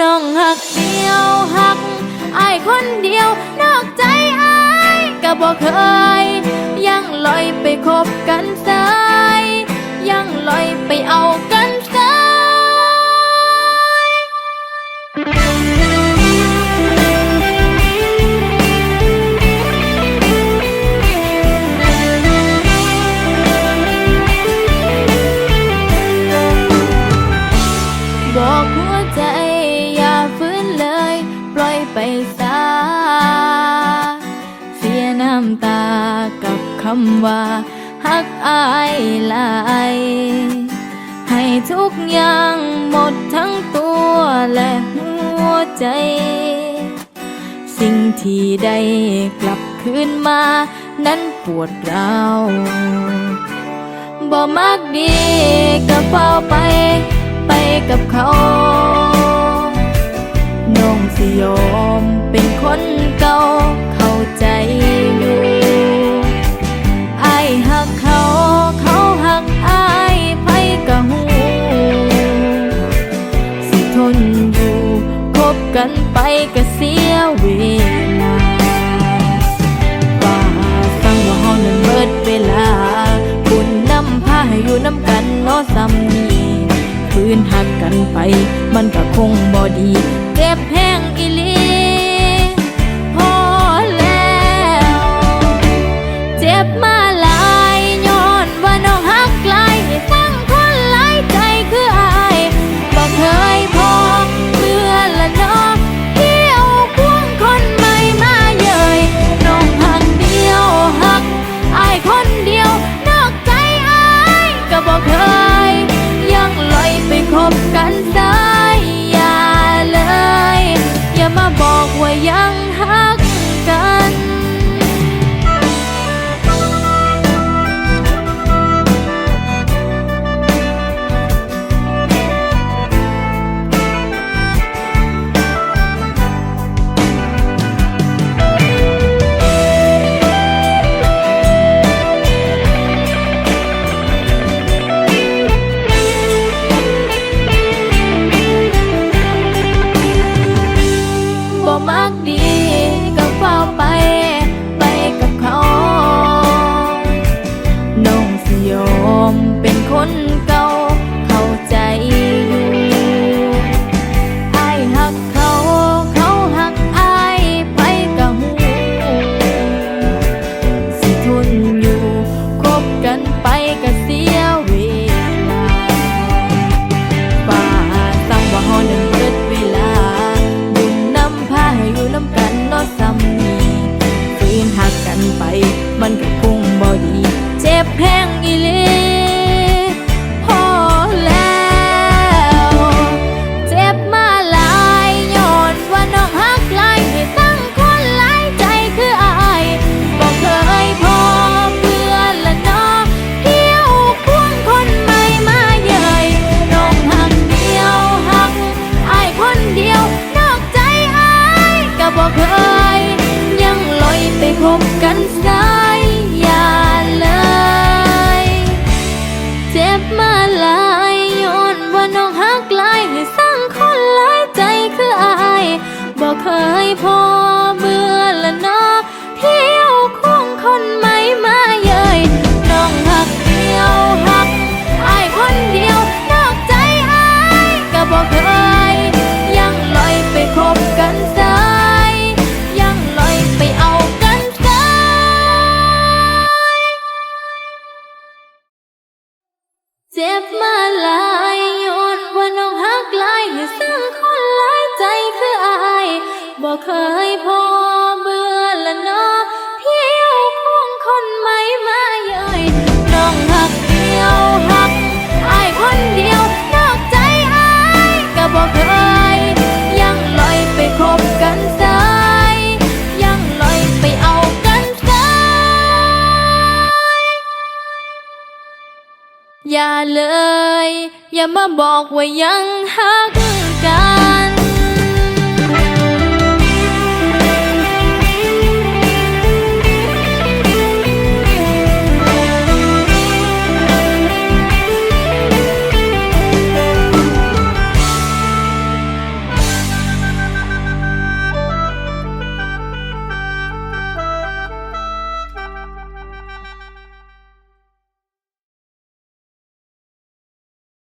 น้องหักเดียวหักอายคนเดียวนอกใจอายก็บอกเคย ยังลอยไปคบกันสายยังลอยไปเอากันสายบอกหัวใจ อย่าฝืนเลย ปล่อยไปซะเสียน้ำตากับคำว่าหักอายลายให้ทุกอย่างหมดทั้งตัวและหัวใจ สิ่งที่ได้กลับคืนมา นั้นปวดร้าวบ่มักดีก็เฝ้าไป ไปกับเขา หักเขาเขาหักอายไผกะหูสิทนอยู่คบกันไปก็เสียเวลาว่าฟังว่าเฮานั้นเบิดเวลาบุญนำพาให้อยู่นำกันเนาะซ้ำนี้ฝืนหักกันไป มันก็คงบ่ดี เก็บแห้งอี บกัน เคยพอเบื่อละเนอเที่ยวคงคนใหม่มาเย้ยน้องหักเดียวหักอายคนเดียวนอกใจอายก็บอกเคย ยังลอยไปคบกันสายยังลอยไปเอากันสายอย่าเลย อย่ามาบอกว่ายังหัก